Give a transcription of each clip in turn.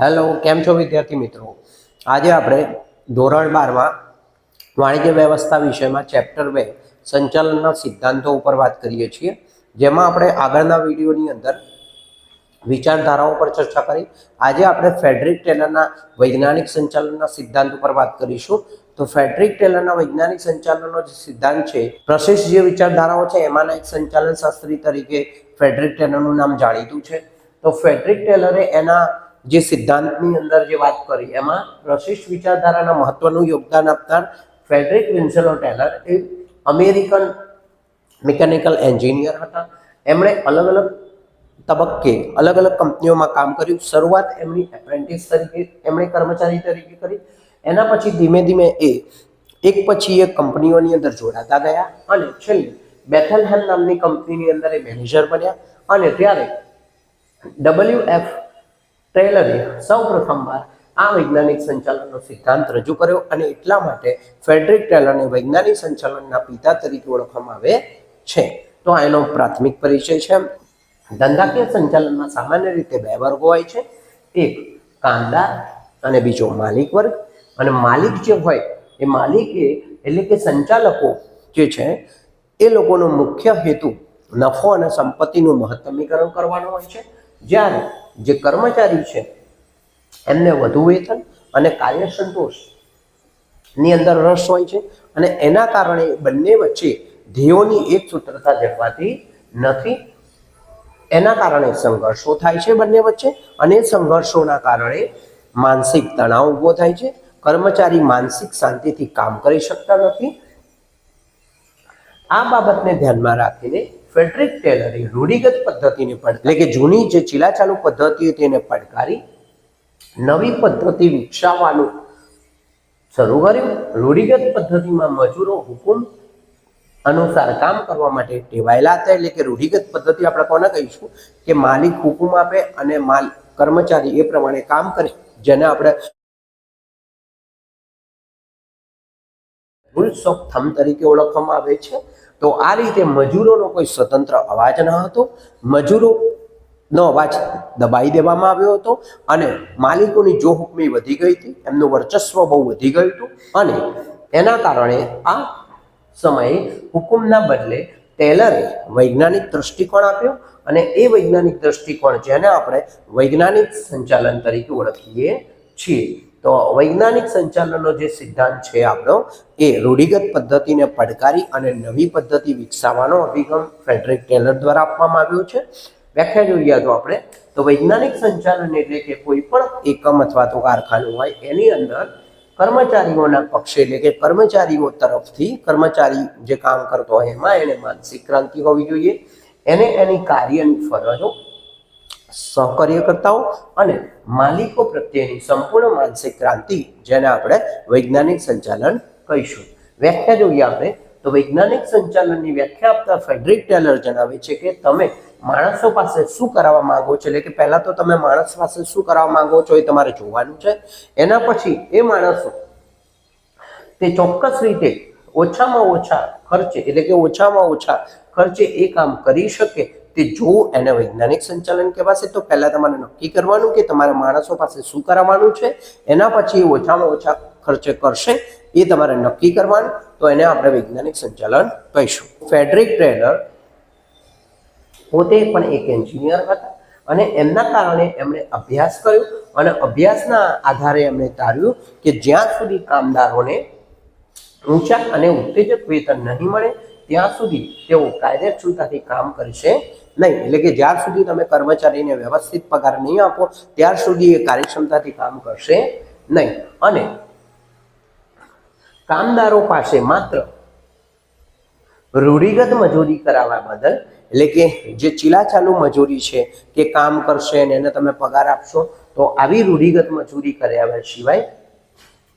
Hello કેમ છો વિદ્યાર્થી મિત્રો? આજે આપણે ધોરણ બારમાં વાણિજ્ય વ્યવસ્થા વિષયમાં ચેપ્ટર બે, સંચાલનના સિદ્ધાંતો ઉપર વાત કરીએ છીએ. જેમાં આપણે આગળના વિડીયોની અંદર વિચારધારાઓ પર ચર્ચા કરી. આજે આપણે ફેડરિક ટેલરના વૈજ્ઞાનિક સંચાલનના સિદ્ધાંત ઉપર વાત કરીશું. તો ફેડરિક ટેલરના વૈજ્ઞાનિક સંચાલનનો જે સિદ્ધાંત છે, પ્રશિષ્ટ જે વિચારધારાઓ છે, એમાંના એક સંચાલન શાસ્ત્રી તરીકે ફેડરિક ટેલરનું નામ જાણીતું છે. તો ફેડરિક ટેલરે એના જે સિદ્ધાંતની અંદર જે વાત કરી, એમાં પ્રશિષ્ટ વિચારધારાના મહત્વનું યોગદાન આપનાર ફેડરિક વિન્સેલો ટેલર એ અમેરિકન મિકેનિકલ એન્જિનિયર હતા. એમણે અલગ અલગ તબક્કે, અલગ અલગ કંપનીઓમાં કામ કર્યું. શરૂઆત એમની એપ્રેન્ટિસ તરીકે, એમણે કર્મચારી તરીકે કરી. એના પછી ધીમે ધીમે એ એક પછી એક કંપનીઓની અંદર જોડાતા ગયા અને છેલ્લે બેથલહેમ નામની કંપનીની અંદર એ મેનેજર બન્યા અને ત્યારે ડબલ્યુ એફ ટેલરે સૌ પ્રથમવાર આ વૈજ્ઞાનિક સંચાલનનો સિદ્ધાંત રજૂ કર્યો અને એટલા માટે ફેડરિક ટેલરને વૈજ્ઞાનિક સંચાલનના પિતા તરીકે ઓળખવામાં આવે છે. તો એનો પ્રાથમિક પરિચય છે. ધંધાકીય સંચાલનમાં સામાન્ય રીતે બે વર્ગો હોય છે. એક કામદાર અને બીજો માલિક વર્ગ. અને માલિક જે હોય, એ માલિકે એટલે કે સંચાલકો જે છે, એ લોકોનો મુખ્ય હેતુ નફો અને સંપત્તિનું મહત્તમીકરણ કરવાનો હોય છે. જ્યારે જે કર્મચારી છે, એમને વધુ વેતન અને કાર્ય સંતોષની અંદર રસ હોય છે અને એના કારણે બંને વચ્ચે ધ્યેયોની એક સૂત્રતા જળવાતી નથી. એના કારણે સંઘર્ષો થાય છે બંને વચ્ચે અને સંઘર્ષોના કારણે માનસિક તણાવ ઊભો થાય છે. કર્મચારી માનસિક શાંતિથી કામ કરી શકતા નથી. આ બાબતને ધ્યાનમાં રાખીને ફેડરિક ટેલરે રૂઢિગત પદ્ધતિને એટલે કે જૂની જે ચીલાચાલુ પદ્ધતિ હતી તેને પડકારી નવી પદ્ધતિ વિકસાવવાનું શરૂ કર્યું. રૂઢિગત પદ્ધતિમાં મજૂરો હુકુમ અનુસાર કામ કરવા માટે ટેવાયેલા હતા. એટલે કે રૂઢિગત પદ્ધતિ આપણે કોને કહીશું? કે માલિક હુકુમ આપે અને માલ કર્મચારી એ પ્રમાણે કામ કરે. જેને આપણે રૂલ્સ ઓફ થમ તરીકે ઓળખવામાં આવે છે. તો આ રીતે મજૂરોનો કોઈ સ્વતંત્ર અવાજ ન હતો. મજૂરો નો અવાજ દબાઈ દેવામાં આવ્યો હતો અને માલિકોની જો હુકમી વધી ગઈ હતી, એમનું વર્ચસ્વ બહુ વધી ગયું હતું અને એના કારણે આ સમયે હુકુમના બદલે ટેલરે વૈજ્ઞાનિક દ્રષ્ટિકોણ આપ્યો અને એ વૈજ્ઞાનિક દ્રષ્ટિકોણ જેને આપણે વૈજ્ઞાનિક સંચાલન તરીકે ઓળખીએ છીએ. તો વૈજ્ઞાનિક સંચાલનનો જે સિદ્ધાંત છે આપણો, એ રૂઢિગત પદ્ધતિને પડકારી અને નવી પદ્ધતિ વિકસાવવાનો અભિગમ ફેડરિક ટેલર દ્વારા આપવામાં આવ્યો છે. વ્યાખ્યા જોઈએ તો આપણે, તો વૈજ્ઞાનિક સંચાલન એટલે કે કોઈ પણ એકમ અથવા તો કારખાનું હોય, એની અંદર કર્મચારીઓના પક્ષે એટલે કે કર્મચારીઓ તરફથી કર્મચારી જે કામ કરતો હોય, એમાં એને માનસિક ક્રાંતિ હોવી જોઈએ. એને એની કાર્યની ફરજો સહકાર્યકર્તાઓ અને માલિકો પ્રત્યેની સંપૂર્ણ માનસિક ક્રાંતિ, જેને આપણે વૈજ્ઞાનિક સંચાલન કહીશું. વ્યાખ્યા જોઈએ આપણે, તો વૈજ્ઞાનિક સંચાલનની વ્યાખ્યા આપતા ફેડરિક ટેલર જણાવે છે કે તમે માણસો પાસે શું કરાવવા માંગો છો? એટલે કે પહેલા તો તમે માણસ પાસે શું કરાવવા માંગો છો એ તમારે જોવાનું છે. એના પછી એ માણસો તે ચોક્કસ રીતે ઓછામાં ઓછા ખર્ચે, એટલે કે ઓછામાં ઓછા ખર્ચે એ કામ કરી શકે તે જો એને વૈજ્ઞાનિક સંચાલન કહેવાશે, તો પહેલાં તમારે નક્કી કરવાનું કે તમારા માણસો પાસે શું કરાવવાનું છે, એના પછી એ ઓછામાં ઓછા ખર્ચે કરશે, એ તમારે નક્કી કરવાનું, તો એને આપણે વૈજ્ઞાનિક સંચાલન કહીશું. ફેડરિક ટ્રેલર પોતે પણ એક એન્જિનિયર હતા અને એમના કારણે એમણે અભ્યાસ કર્યો અને અભ્યાસના આધારે એમણે તાર્યું કે જ્યાં સુધી કામદારોને ઊંચા અને ઉત્તેજક વેતન નહીં મળે, ત્યાં સુધી તેઓ કાર્યક્ષમતાથી કામ કરશે નહીં, એટલે કે જ્યાર સુધી તમે કર્મચારીને વ્યવસ્થિત પગાર નહીં આપો, ત્યાર સુધી એ કાર્યક્ષમતાથી કામ કરશે નહીં. અને કામદારો પાસે માત્ર રૂઢિગત મજૂરી કરાવવા બદલ, એટલે કે જે ચીલાચાલુ મજૂરી છે કે કામ કરશે અને એને તમે પગાર આપશો, તો આવી રૂઢિગત મજૂરી કર્યા સિવાય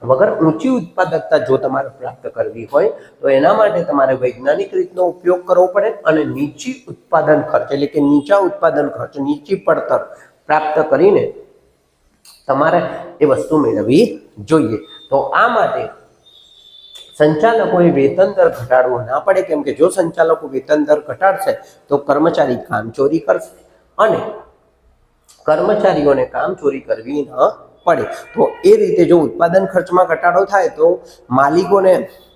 વગર ઊંચી ઉત્પાદકતા જો તમારે પ્રાપ્ત કરવી હોય, તો એના માટે તમારે વૈજ્ઞાનિક રીતનો ઉપયોગ કરવો પડે અને નીચી ઉત્પાદન ખર્ચ, એટલે કે નીચા ઉત્પાદન ખર્ચ, નીચી પડતર પ્રાપ્ત કરીને તમારે એ વસ્તુ મેળવવી જોઈએ. તો આ માટે સંચાલકોએ વેતન દર ઘટાડવો ના પડે, કેમ કે જો સંચાલકો વેતન દર ઘટાડશે, તો કર્મચારી કામચોરી કરશે. અને કર્મચારીઓને કામ ચોરી કરવી ન પડે. તો એ રીતે જો ઉત્પાદન ખર્ચમાં ઘટાડો થાય તો માલિકોને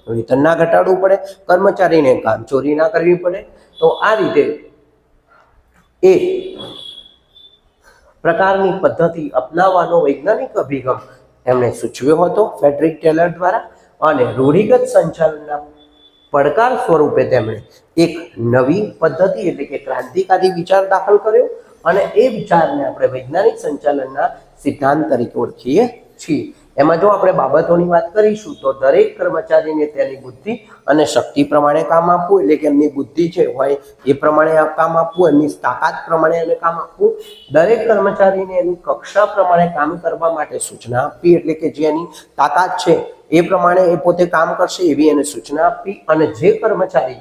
વેતન ના ઘટાડવું પડે, કર્મચારીને કામ ચોરી ના કરવી પડે. તો આ રીતે એ પ્રકારની પદ્ધતિ અપનાવવાનો વૈજ્ઞાનિક અભિગમ એમણે સૂચવ્યો હતો ફેડરિક ટેલર દ્વારા અને રૂઢિગત સંચાલનના પડકાર સ્વરૂપે તેમણે એક નવી પદ્ધતિ એટલે કે ક્રાંતિકારી વિચાર દાખલ કર્યો અને એ વિચારને આપણે વૈજ્ઞાનિક સંચાલનના સિદ્ધાંત તરીકે ઓળખીએ છીએ. એમાં જો આપણે બાબતોની વાત કરીશું, તો દરેક કર્મચારીને તેની બુદ્ધિ અને શક્તિ પ્રમાણે કામ આપવું, એટલે કે એમની બુદ્ધિ છે હોય એ પ્રમાણે કામ આપવું, એમની તાકાત પ્રમાણે એને કામ આપવું. દરેક કર્મચારીને એની કક્ષા પ્રમાણે કામ કરવા માટે સૂચના આપવી, એટલે કે જે એની તાકાત છે એ પ્રમાણે એ પોતે કામ કરશે એવી એને સૂચના આપવી. અને જે કર્મચારી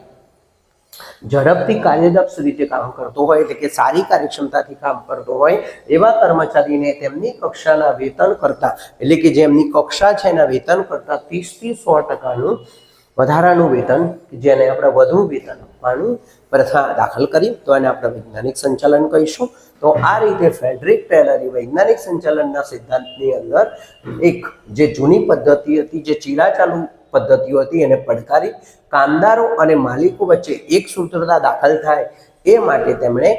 ઝડપથી કાર્યદક્ષ રીતે કામ કરતો હોય એટલે કે સારી કાર્યક્ષમતાથી કામ કરતો હોય, એવા કર્મચારીને તેમની કક્ષાના વેતન કરતા, એટલે કે જેમની કક્ષા છે એના વેતન કરતા ત્રીસથી સો ટકાનું વધારાનું વેતન જેને આપણે વધુ વેતન આપવાનું પ્રથા દાખલ કરી, તો એને આપણે વૈજ્ઞાનિક સંચાલન કહીશું. તો આ રીતે ફેડરિક ટેલરે વૈજ્ઞાનિક સંચાલનના સિદ્ધાંતની અંદર એક જે જૂની પદ્ધતિ હતી, જે ચીલાચાલુ પદ્ધતિઓ હતી એને પડકારી કામદારો અને માલિકો વચ્ચે એક સૂત્રતા દાખલ થાય એ માટે તેમણે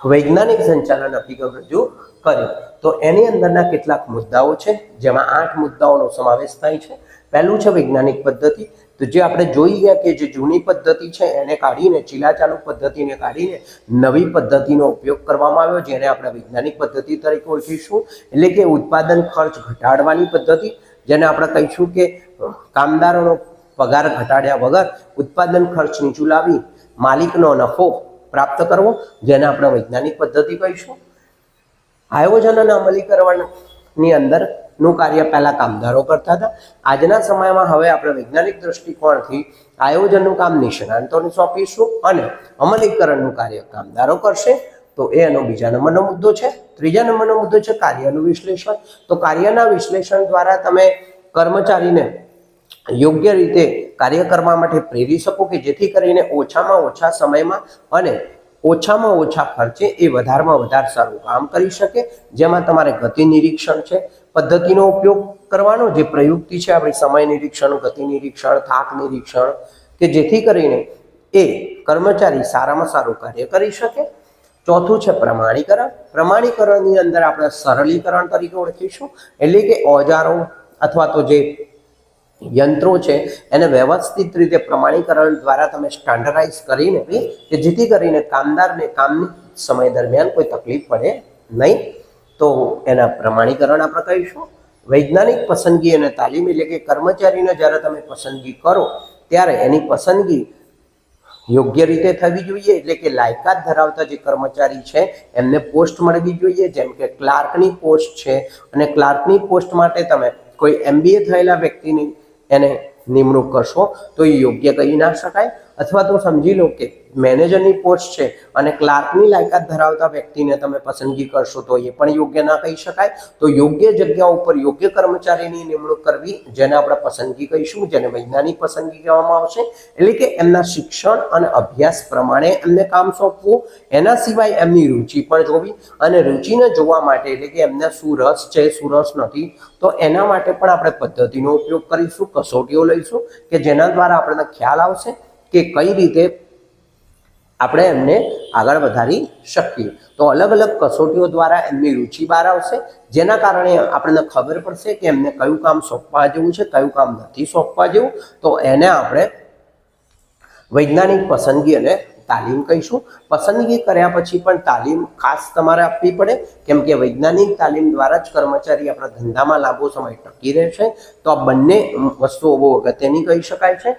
વૈજ્ઞાનિક સંચાલન અભિગમ રજૂ કર્યો. તો એની અંદરના કેટલાક મુદ્દાઓ છે, જેમાં આઠ મુદ્દાઓનો સમાવેશ થાય છે. પહેલું છે વૈજ્ઞાનિક પદ્ધતિ. તો જે આપણે જોઈ ગયા કે જે જૂની પદ્ધતિ છે, એને કાઢીને ચીલાચાલુ પદ્ધતિને કાઢીને નવી પદ્ધતિનો ઉપયોગ કરવામાં આવ્યો, જેને આપણે વૈજ્ઞાનિક પદ્ધતિ તરીકે ઓળખીશું. એટલે કે ઉત્પાદન ખર્ચ ઘટાડવાની પદ્ધતિ, જેને આપણે કહીશું કે કામદારોનો પગાર ઘટાડ્યા વગર ઉત્પાદન ખર્ચ નીચું લાવી માલિકનો નફો પ્રાપ્ત કરવો, જેને આપણે વૈજ્ઞાનિક પદ્ધતિ કહીશું. આયોજન અને અમલીકરણની અંદરનું કાર્ય પહેલાં કામદારો કરતા હતા. આજના સમયમાં હવે આપણે વૈજ્ઞાનિક દ્રષ્ટિકોણથી આયોજનનું કામ નિષ્ણાંતોને સોંપીશું અને અમલીકરણનું કાર્ય કામદારો કરશે. તો એ એનો બીજા નંબરનો મુદ્દો છે. ત્રીજા નંબરનો મુદ્દો છે કાર્યનું વિશ્લેષણ. તો કાર્યના વિશ્લેષણ દ્વારા તમે કર્મચારીને યોગ્ય રીતે કાર્ય કરવા માટે પ્રેરી શકો કે જેથી કરીને ઓછામાં ઓછા સમયમાં અને ઓછામાં ઓછા ખર્ચે એ વધારમાં વધારે સારું કામ કરી શકે. જેમાં તમારે ગતિ નિરીક્ષણ છે, પદ્ધતિનો ઉપયોગ કરવાનો, જે પ્રયુક્તિ છે આપણી સમય નિરીક્ષણ, ગતિ નિરીક્ષણ, થાક નિરીક્ષણ, કે જેથી કરીને એ કર્મચારી સારામાં સારું કાર્ય કરી શકે. ચોથું છે પ્રમાણીકરણ. પ્રમાણીકરણની અંદર આપણે સરળીકરણ તરીકે ઓળખીશું. એટલે કે ઓજારો અથવા તો જે યંત્રો છે, એને વ્યવસ્થિત રીતે પ્રમાણીકરણ દ્વારા તમે સ્ટાન્ડર્ડાઇઝ કરીને કે જેથી કરીને કામદારને કામની સમય દરમિયાન કોઈ તકલીફ પડે નહીં. તો એના પ્રમાણીકરણ આપણે કહીશું વૈજ્ઞાનિક પસંદગી અને તાલીમ એટલે કે કર્મચારીને જ્યારે તમે પસંદગી કરો, ત્યારે એની પસંદગી યોગ્ય રીતે થવી જોઈએ. એટલે કે લાયકાત ધરાવતા જે કર્મચારી છે, એમને પોસ્ટ મળવી જોઈએ. જેમ કે ક્લાર્કની પોસ્ટ છે અને ક્લાર્કની પોસ્ટ માટે તમે કોઈ એમબીએ થયેલા વ્યક્તિની એને નિમણૂક કરશો તો એ યોગ્ય કહી ના શકાય. અથવા તો સમજી લો કે મેનેજરની પોસ્ટ છે અને ક્લાર્કની લાયકાત ધરાવતા વ્યક્તિને તમે પસંદગી કરશો તો એ પણ યોગ્ય ના કહી શકાય. તો યોગ્ય જગ્યા ઉપર યોગ્ય કર્મચારીની નિમણૂક કરવી, જેને આપણે પસંદગી કહીશું, જેને વૈજ્ઞાનિક પસંદગી કહેવામાં આવશે, એટલે કે એમના શિક્ષણ અને અભ્યાસ પ્રમાણે એમને કામ સોંપવું, એના સિવાય એમની રુચિ પણ જોવી અને રુચિને જોવા માટે, એટલે કે એમને શું રસ છે, શું રસ નથી, તો એના માટે પણ આપણે પદ્ધતિનો ઉપયોગ કરીશું, કસોટીઓ લઈશું, કે જેના દ્વારા આપણને ખ્યાલ આવશે કે કઈ રીતે આપણે એમને આગળ વધારી શકીએ. તો અલગ અલગ કસોટીઓ દ્વારા એમની રુચિ બહાર આવશે, જેના કારણે આપણને ખબર પડશે કે એમને કયું કામ સોંપવા જેવું છે, કયું કામ નથી સોંપવા જેવું. તો એને આપણે વૈજ્ઞાનિક પસંદગી અને તાલીમ કહીશું. પસંદગી કર્યા પછી પણ તાલીમ ખાસ તમારે આપવી પડે, કેમ કે વૈજ્ઞાનિક તાલીમ દ્વારા જ કર્મચારી આપણા ધંધામાં લાંબો સમય ટકી રહેશે તો આ બંને વસ્તુઓ બહુ અગત્યની કહી શકાય છે.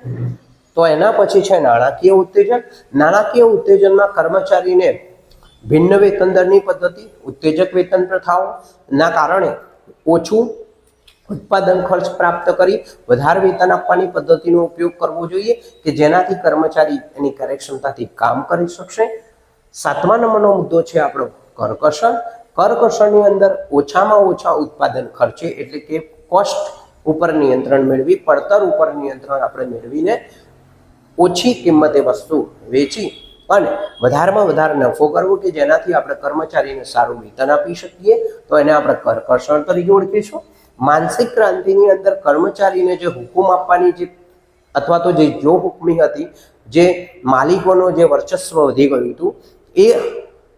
તો એના પછી છે નાણાકીય ઉત્તેજન. નાણાકીય ઉત્તેજનમાં કર્મચારીને ભિન્ન વેતન દરની પદ્ધતિ, ઉત્તેજક વેતન પ્રથાઓ, ના કારણે ઓછું ઉત્પાદન ખર્ચ પ્રાપ્ત કરી વધારે વેતન આપવાની પદ્ધતિનો ઉપયોગ કરવો જોઈએ કે જેનાથી કર્મચારી એની કાર્યક્ષમતાથી કામ કરી શકશે. સાતમા નંબરનો મુદ્દો છે આપણો કરકર્ષણ કરકર્ષણની અંદર ઓછામાં ઓછા ઉત્પાદન ખર્ચે એટલે કે કોસ્ટ ઉપર નિયંત્રણ મેળવી, પડતર ઉપર નિયંત્રણ આપણે મેળવીને ઓછી કિંમતે વસ્તુ વેચી અને વધારેમાં વધારે નફો કરવો કે જેનાથી આપણે કર્મચારીને સારું વેતન આપી શકીએ, તો એને આપણે કરકર્ષણ તરીકે ઓળખીશું માનસિક ક્રાંતિની અંદર કર્મચારીને જે હુકુમ આપવાની જે અથવા તો જે જો હુકમી હતી, જે માલિકોનો જે વર્ચસ્વ વધી ગયું હતું, એ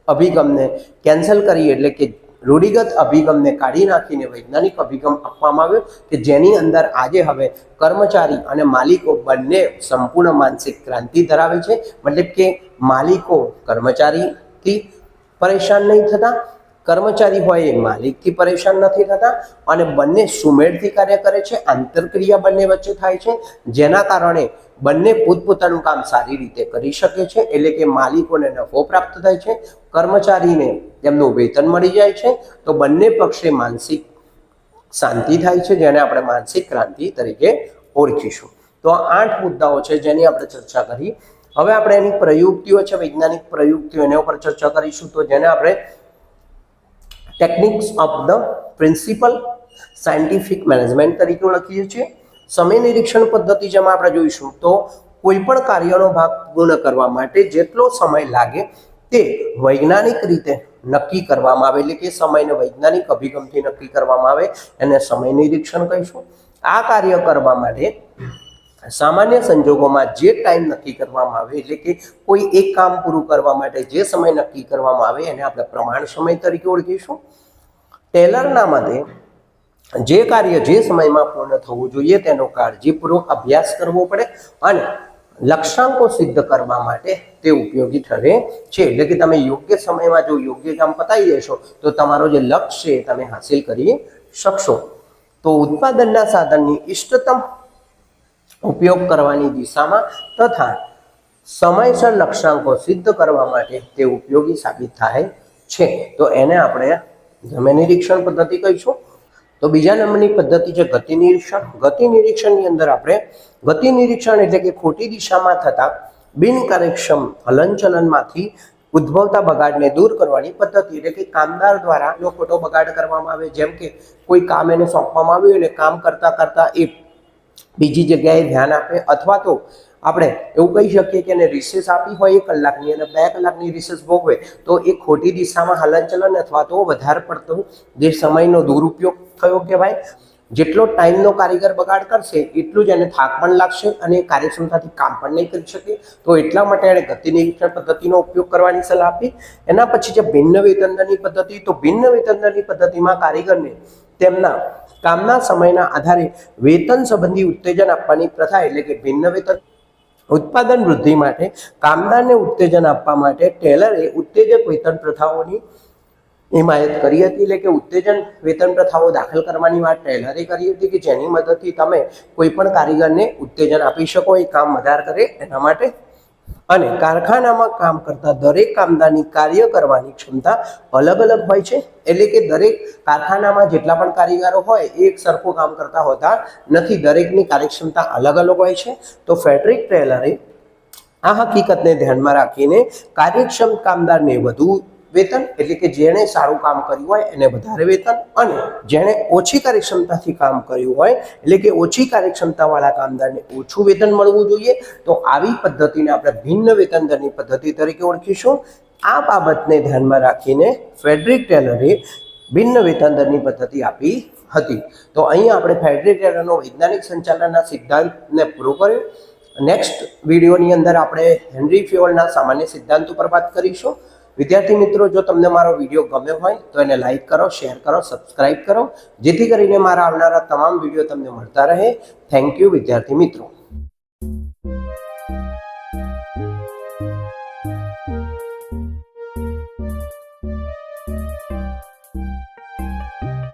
અભિગમને કેન્સલ કરી એટલે કે રૂઢિગત અભિગમને કાઢી નાખીને વૈજ્ઞાનિક અભિગમ આપવામાં આવ્યો કે જેની અંદર આજે હવે કર્મચારી અને માલિકો બંને સંપૂર્ણ માનસિક ક્રાંતિ ધરાવે છે. મતલબ કે માલિકો કર્મચારીથી પરેશાન નહીં થતા કર્મચારી હોય, એ માલિકથી પરેશાન નથી થતા અને બંને સુમેળથી કાર્ય કરે છે, આંતરક્રિયા બંને વચ્ચે થાય છે, જેના કારણે બંને પોતપોતાનું કામ સારી રીતે કરી શકે છે, એટલે કે માલિકોને નફો પ્રાપ્ત થાય છે, કર્મચારીને તેમનું વેતન મળી જાય છે, તો બંને પક્ષે માનસિક શાંતિ થાય છે, જેને આપણે માનસિક ક્રાંતિ તરીકે ઓળખીશું. તો આઠ મુદ્દાઓ છે જેની આપણે ચર્ચા કરી. હવે આપણે એની પ્રયુક્તિઓ છે, વૈજ્ઞાનિક પ્રયુક્તિઓ એના ઉપર ચર્ચા કરીશું, તો જેને આપણે techniques of the principle scientific management તરીકે ઓળખીએ છીએ. સમય નિરીક્ષણ પદ્ધતિ જેમાં આપણે જોઈશું તો કોઈ પણ કાર્યનો ભાગ પૂર્ણ કરવા માટે જેટલો સમય લાગે તે વૈજ્ઞાનિક રીતે નક્કી કરવામાં આવે. એટલે કે સમયને વૈજ્ઞાનિક અભિગમથી નક્કી કરવામાં આવે. એને સમય નિરીક્ષણ કહીશું. આ કાર્ય કરવા માટે સામાન્ય સંજોગોમાં જે ટાઈમ નક્કી કરવામાં આવે, એટલે કે કોઈ એક કામ પૂરું કરવા માટે જે સમય નક્કી કરવામાં આવે, એને આપણે પ્રમાણ સમય તરીકે ઓળખીશું. ટેલરના મતે, જે કાર્ય જે સમયમાં પૂર્ણ થવું જોઈએ, તેનો કાળજીપૂર્વક અભ્યાસ કરવો પડે અને લક્ષ્યાંકો સિદ્ધ કરવા માટે તે ઉપયોગી ઠરે છે. એટલે કે તમે યોગ્ય સમયમાં જો યોગ્ય કામ પતાવી દેશો, તો તમારો જે લક્ષ્ય છે તમે હાંસિલ કરી શકશો. તો ઉત્પાદનના સાધનની ઇષ્ટતમ ઉપયોગ કરવાની દિશામાં તથા સમયસર લક્ષ્યાંકો સિદ્ધ કરવા માટે તે ઉપયોગી સાબિત થાય છે. તો એને આપણે જમે નિરીક્ષણ પદ્ધતિ કહીશું. તો બીજા નંબરની પદ્ધતિ છે ગતિ નિરીક્ષણ. ગતિ નિરીક્ષણની અંદર આપણે ગતિ નિરીક્ષણ એટલે કે ખોટી દિશામાં થતા બિનકાર્યક્ષમ હલનચલનમાંથી ઉદ્ભવતા બગાડને દૂર કરવાની પદ્ધતિ એટલે કે કામદાર દ્વારા ખોટો બગાડ કરવામાં આવે. જેમ કે કોઈ કામ એને સોંપવામાં આવ્યું અને કામ કરતા કરતા એ બીજી જગ્યાએ ધ્યાન આપે અથવા તો આપણે એવું કહી શકીએ કે એને રિસેસ આપી હોય એક કલાકની અને બે કલાકની રિસેસ ભોગવે, તો એ ખોટી દિશામાં હલનચલન અથવા તો વધારે પડતો જે સમયનો દુરુપયોગ થયો કહેવાય. જેટલો ટાઈમનો કારીગર બગાડ કરશે, એટલું જ એને થાક પણ લાગશે અને કાર્યક્ષમતાથી કામ પણ નહીં કરી શકે. તો એટલા માટે એણે ગતિ નિરીક્ષણ પદ્ધતિનો ઉપયોગ કરવાની સલાહ આપી. એના પછી જે ભિન્ન વેતનદરની પદ્ધતિ, તો ભિન્ન વેતનદરની પદ્ધતિમાં કારીગરને તેમના કામના સમયના આધારે વેતન સંબંધી ઉત્તેજન આપવાની પ્રથા એટલે કે ભિન્ન વેતન ઉત્પાદન વૃદ્ધિ માટે કામદારને ઉત્તેજન આપવા માટે ટેલરે ઉત્તેજક વેતન પ્રથાઓની હિમાયત કરી હતી. એટલે કે ઉત્તેજન વેતન પ્રથાઓ દાખલ કરવાની વાત ટેલરે કરી હતી કે જેની મદદથી તમે કોઈ પણ કારીગરને ઉત્તેજન આપી શકો, એ કામ વધારે કરે એના માટે અને કારખાનામાં કામ કરતા દરેક કામદારની કાર્ય કરવાની ક્ષમતા અલગ અલગ હોય છે. એટલે કે દરેક કારખાનામાં જેટલા પણ કારીગરો હોય એ એક સરખું કામ કરતા હોતા નથી. દરેકની કાર્યક્ષમતા અલગ અલગ હોય છે. તો ફેડરિક ટેલરે આ હકીકતને ધ્યાનમાં રાખીને કાર્યક્ષમ કામદારને વધુ વેતન, એટલે કે જેણે સારું કામ કર્યું હોય એને વધારે વેતન અને જેણે ઓછી કાર્યક્ષમતાથી કામ કર્યું હોય, એટલે કે ઓછી કાર્યક્ષમતાવાળા કામદારને ઓછું વેતન મળવું જોઈએ, તો આવી પદ્ધતિને આપણે ભિન્ન વેતન દરની પદ્ધતિ તરીકે ઓળખીશું. આ બાબતને ધ્યાનમાં રાખીને ફેડરિક ટેલરે ભિન્ન વેતન દરની પદ્ધતિ આપી હતી. તો અહીં આપણે ફેડરિક ટેલરનો વૈજ્ઞાનિક સંચાલનના સિદ્ધાંતને પૂરો કર્યો. નેક્સ્ટ વિડીયોની અંદર આપણે હેનરી ફ્યોલના સામાન્ય સિદ્ધાંત ઉપર વાત કરીશું. વિદ્યાર્થી મિત્રો, જો તમને મારો વીડિયો ગમ્યો હોય, તો એને લાઇક કરો, શેર કરો, સબસ્ક્રાઇબ કરો. જેથી કરીને મારા આવનારા તમામ વીડિયો તમને મળતા રહે. થેન્ક યુ વિદ્યાર્થી મિત્રો.